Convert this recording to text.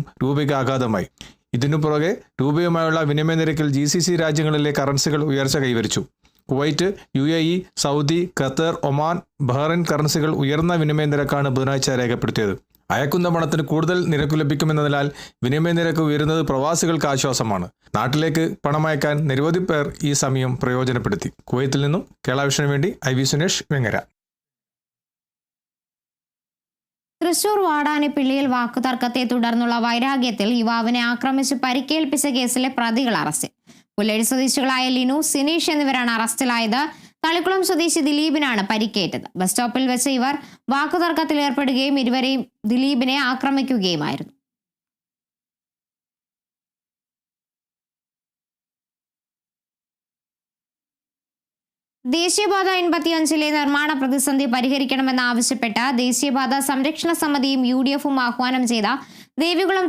രൂപയ്ക്ക് ആഘാതമായി ഇതിനു പുറകെ രൂപയുമായുള്ള വിനിമയ നിരക്കിൽ ജി സി സി രാജ്യങ്ങളിലെ കറൻസികൾ ഉയർച്ച കൈവരിച്ചു. Kuwait U A E Saudi Qatar Oman Bahrain കറൻസികൾ ഉയർന്ന വിനിമയ നിരക്കാണ് ബുധനാഴ്ച രേഖപ്പെടുത്തിയത്. അയക്കുന്ന പണത്തിന് കൂടുതൽ നിരക്ക് ലഭിക്കുമെന്നതിനാൽ വിനിമയ നിരക്ക് ഉയരുന്നത് പ്രവാസികൾക്ക് ആശ്വാസമാണ്. നാട്ടിലേക്ക് പണമയക്കാൻ നിരവധി പേർ ഈ സമയം പ്രയോജനപ്പെടുത്തി. കുവൈത്തിൽ നിന്നും കേരളാവിഷന് വേണ്ടി ഐ വി സുനേഷ് വെങ്ങര. തൃശൂർ വാടാനപ്പിള്ളിയിൽ വാക്കുതർക്കത്തെ തുടർന്നുള്ള വൈരാഗ്യത്തിൽ യുവാവിനെ ആക്രമിച്ച് പരിക്കേൽപ്പിച്ച കേസിലെ പ്രതികൾ അറസ്റ്റിൽ. പുല്ലഴി സ്വദേശികളായ ലിനു സിനീഷ് എന്നിവരാണ് അറസ്റ്റിലായത്. തളിക്കുളം സ്വദേശി ദിലീപിനാണ് പരിക്കേറ്റത്. ബസ് സ്റ്റോപ്പിൽ വെച്ച് ഇവർ വാക്കുതർക്കത്തിൽ ഏർപ്പെടുകയും ഇരുവരെയും ദിലീപിനെ ആക്രമിക്കുകയുമായിരുന്നു. ദേശീയപാത എൺപത്തിയഞ്ചിലെ നിർമ്മാണ പ്രതിസന്ധി പരിഹരിക്കണമെന്നാവശ്യപ്പെട്ട് ദേശീയപാത സംരക്ഷണ സമിതിയും യു ഡി എഫും ആഹ്വാനം ചെയ്ത ദേവികുളം